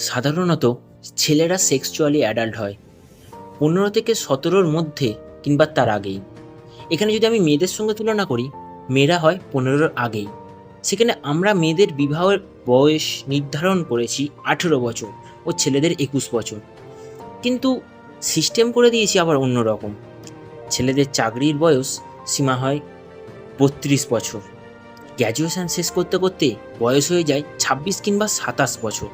সাধারণত ছেলেরা sexually adult হয়। পনেরো থেকে সতেরোর মধ্যে কিংবা তার আগেই। এখানে যদি আমি মেয়েদের সঙ্গে তুলনা করি, মেয়েরা হয় পনেরোর আগেই। সেখানে আমরা মেয়েদের বিবাহের বয়স নির্ধারণ করেছি আঠেরো বছর ও ছেলেদের একুশ বছর। কিন্তু সিস্টেম করে দিয়েছি আবার অন্য রকম। ছেলেদের চাকরির বয়স সীমা হয় বত্রিশ বছর। গ্র্যাজুয়েশন শেষ করতে করতে বয়স হয়ে যায় ছাব্বিশ কিংবা সাতাশ বছর।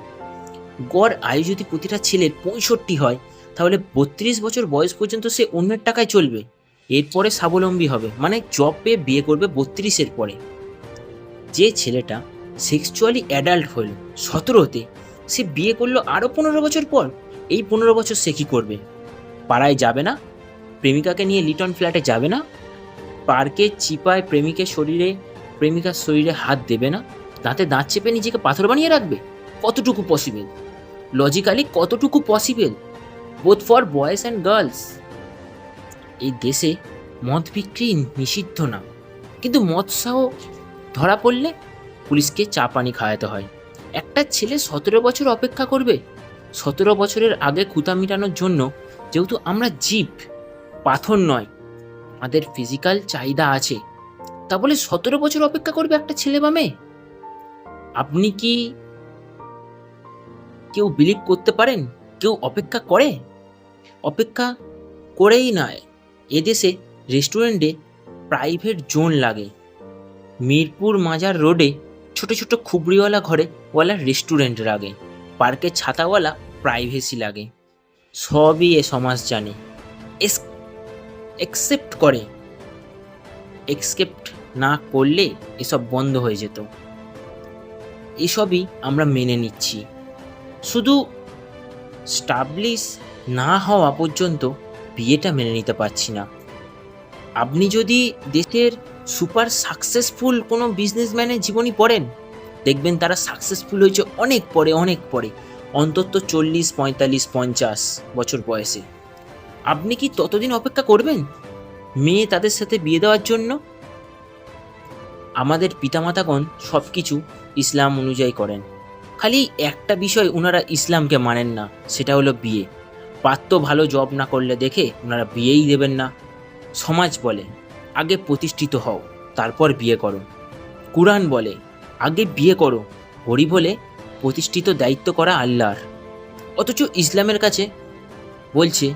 গড় আয়ু যদি প্রতিটা ছেলের পঁয়ষট্টি হয়, তাহলে বত্রিশ বছর বয়স পর্যন্ত সে অন্যের টাকায় চলবে। এরপরে স্বাবলম্বী হবে মানে জব পেয়ে বিয়ে করবে বত্রিশের পরে। যে ছেলেটা সেক্সুয়ালি অ্যাডাল্ট হলো, সতেরোতে, সে বিয়ে করল আরও পনেরো বছর পর। এই পনেরো বছর সে কী করবে? পাড়ায় যাবে না? প্রেমিকাকে নিয়ে লিটন ফ্ল্যাটে যাবে না? পার্কে চিপায় প্রেমিকের শরীরে, প্রেমিকার শরীরে হাত দেবে না? দাঁতে দাঁত চেপে নিজেকে পাথর বানিয়ে রাখবে? কতটুকু পসিবল লজিক্যালি কতটুকু possible both for boys and girls এই দেশে মদ বিক্রি নিষিদ্ধ না। কিন্তু মদ সহ ধরা পড়লে পুলিশকে চা পানি খাওয়াতে হয়। একটা ছেলে সতেরো বছর অপেক্ষা করবে। সতেরো বছরের আগে খুঁতা মিটানোর জন্য যেহেতু আমরা জীব, পাথর নয়, আমাদের ফিজিক্যাল চাহিদা আছে। তা বলে সতেরো বছর অপেক্ষা করবে একটা ছেলে বা মেয়ে? আপনি কি কেউ বিলিভ করতে পারেন? কেউ অপেক্ষা করে? অপেক্ষা করেই নয়। এদেশে রেস্টুরেন্টে প্রাইভেট জোন লাগে। মিরপুর মাজার রোডে ছোট ছোট খুবড়িওয়ালা ঘরে ওয়ালা রেস্টুরেন্ট লাগে পার্কে ছাতাওয়ালা প্রাইভেসি লাগে। সবই এ সমাজ জানে। একসেপ্ট করে। এক্সেপ্ট না করলে এসব বন্ধ হয়ে যেত। এসবই আমরা মেনে নিচ্ছি। শুধু স্টাবলিশ না হওয়া পর্যন্ত বিয়েটা মেনে নিতে পারছি না। আপনি যদি দেশের সুপার সাকসেসফুল কোনো বিজনেসম্যানের জীবনী পড়েন, দেখবেন তারা সাকসেসফুল হয়েছে অনেক পরে অনেক পরে, অন্তত চল্লিশ, পঁয়তাল্লিশ, পঞ্চাশ বছর বয়সে। আপনি কি ততদিন অপেক্ষা করবেন মেয়ে তাদের সাথে বিয়ে দেওয়ার জন্য? আমাদের পিতামাতাগণ সব কিছু ইসলাম অনুযায়ী করেন। খালি একটা বিষয় ওনারা ইসলামকে মানেন না, সেটা হলো বিয়ে। পাত্র ভালো জব না করলে দেখে ওনারা বিয়েই দেবেন না। সমাজ বলে, আগে প্রতিষ্ঠিত হও, তারপর বিয়ে করো। কুরআন বলে, আগে বিয়ে করো। হরি বলে প্রতিষ্ঠিত দায়িত্ব করা আল্লাহর। অথচ ইসলামের কাছে বলছে,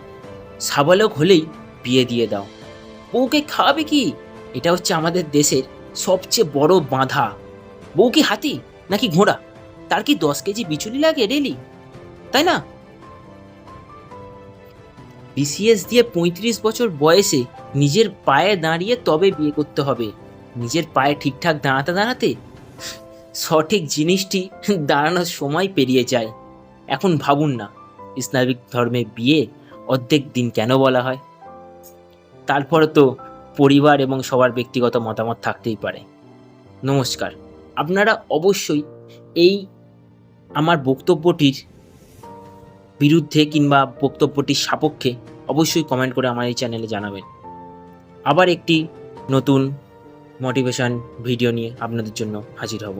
সাবালক হলেই বিয়ে দিয়ে দাও। বউকে খাওয়াবে কি? এটা হচ্ছে আমাদের দেশের সবচেয়ে বড় বাঁধা। বউ কি হাতি নাকি ঘোড়া? তার কি দশ কেজি বিচুলি লাগে ডেলি তাই না? বিসিএস দিয়ে পঁয়ত্রিশ বছর বয়সে নিজের পায়ে দাঁড়িয়ে তবে বিয়ে করতে হবে। নিজের পায়ে ঠিকঠাক দাঁড়াতে দাঁড়াতে সঠিক জিনিসটি দাঁড়ানোর সময় পেরিয়ে যায়। এখন ভাবুন না ইসলামিক ধর্মে বিয়ে অর্ধেক দিন কেন বলা হয়? তারপরে তো পরিবার এবং সবার ব্যক্তিগত মতামত থাকতেই পারে। নমস্কার, আপনারা অবশ্যই এই আমার বক্তব্যটির বিরুদ্ধে কিংবা বক্তব্যটির সাপক্ষে অবশ্যই কমেন্ট করে আমার এই চ্যানেলে জানাবেন। আবার একটি নতুন মোটিভেশান ভিডিও নিয়ে আপনাদের জন্য হাজির হব।